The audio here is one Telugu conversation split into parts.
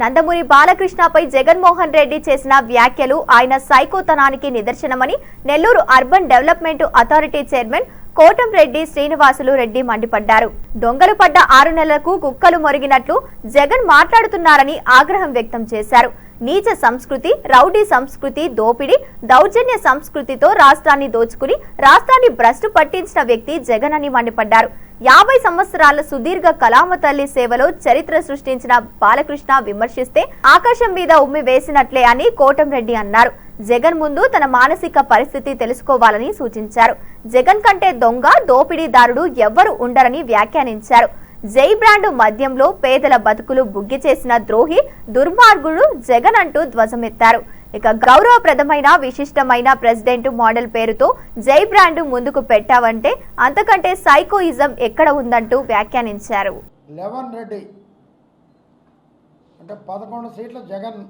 నందమూరి బాలకృష్ణపై జగన్మోహన్ రెడ్డి చేసిన వ్యాఖ్యలు ఆయన సైకోతనానికి నిదర్శనమని Nellore urban development authority chairman Kotamreddy Srinivasulu Reddy మండిపడ్డారు. దొంగలు పడ్డ ఆరు నెలలకు కుక్కలు మొరిగినట్లు జగన్ మాట్లాడుతున్నారని ఆగ్రహం వ్యక్తం చేశారు. నీచ సంస్కృతి రౌడీ సంస్కృతి దోపిడీ దౌర్జన్య సంస్కృతితో రాష్ట్రాన్ని దోచుకుని రాష్ట్రాన్ని భ్రష్టు పట్టించిన వ్యక్తి జగన్ అని మండిపడ్డారు. యాభై సంవత్సరాల సుదీర్ఘ కళామతల్లి సేవలో చరిత్ర సృష్టించిన బాలకృష్ణ విమర్శిస్తే ఆకాశం మీద ఉమ్మి వేసినట్లే అని కోటంరెడ్డి అన్నారు. జగన్ ముందు తన మానసిక పరిస్థితి తెలుసుకోవాలని సూచించారు. జగన్ కంటే దొంగ దోపిడీదారుడు ఎవ్వరు ఉండరని వ్యాఖ్యానించారు. జై బ్రాండ్ మద్యంలో పేదల బతుకులు బుగ్గి చేసిన ద్రోహి దుర్మార్గుడు జగన్ అంటూ ధ్వజమెత్తారు. ఇక గౌరవప్రదమైన విశిష్టమైన ప్రెసిడెంట్ మోడల్ పేరుతో జై బ్రాండ్ ముందుకు పెట్టావంటే అంతకంటే సైకోయిజం ఎక్కడ ఉందంటూ వ్యాఖ్యానించారు. లెవెన్ రెడ్డి. అంటే పదకొండు సీట్ల జగన్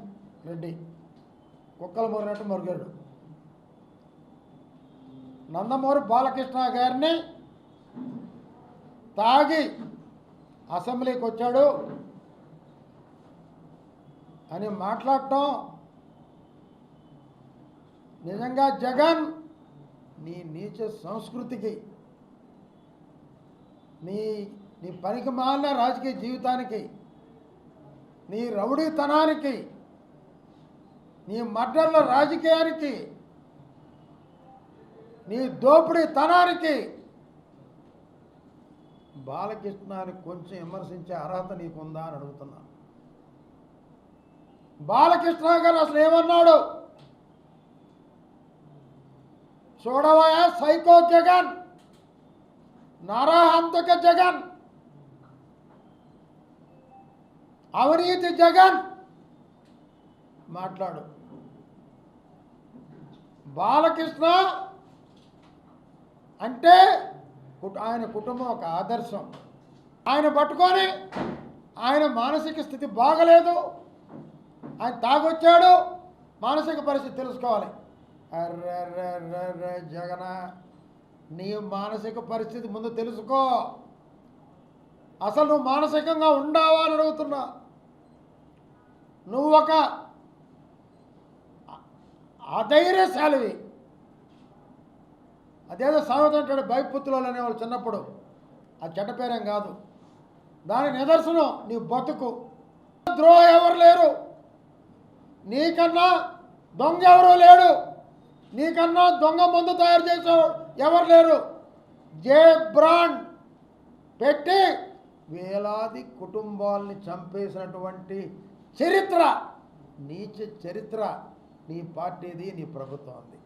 రెడ్డి. కుక్కలు మొరినట్టు మొరిగాడు. నందమూరి బాలకృష్ణ గారిని తాగి అసెంబ్లీకి వచ్చాడు అని మాట్లాడటం నిజంగా జగన్ నీ నీచ సంస్కృతికి నీ నీ పనికి మాలిన రాజకీయ జీవితానికి నీ రౌడీతనానికి నీ మర్డర్ల రాజకీయానికి నీ దోపిడీతనానికి బాలకృష్ణాన్ని కొంచెం విమర్శించే అర్హత నీకుందా అని అడుగుతున్నాను. బాలకృష్ణ గారు అసలు ఏమన్నాడు? చూడవయా సైకో జగన్ నరహంతక జగన్ అవినీతి జగన్ మాట్లాడు. బాలకృష్ణ అంటే ఆయన కుటుంబం ఒక ఆదర్శం. ఆయన పట్టుకొని ఆయన మానసిక స్థితి బాగలేదు. ఆయన తాగొచ్చాడు. మానసిక పరిస్థితి తెలుసుకోవాలి. అర్రర్రర్రర్ర జగన నీ మానసిక పరిస్థితి ముందు తెలుసుకో. అసలు నువ్వు మానసికంగా ఉండావా అని అడుగుతున్నా. నువ్వు ఒక అధైర్యశాలివి. అదేదో సామెత అంటాడు భయపుత్రులు అనేవాళ్ళు చిన్నప్పుడు. ఆ చెడ్డ పేరేం కాదు. దాని నిదర్శనం నీ బతుకు. ద్రోహ ఎవరు లేరు? నీకన్నా దొంగ ఎవరు లేడు నీకన్నా దొంగ మందు తయారు చేసే ఎవరు లేరు? జే బ్రాండ్ పెట్టి వేలాది కుటుంబాల్ని చంపేసినటువంటి చరిత్ర నీచ చరిత్ర నీ పార్టీది నీ ప్రభుత్వంది.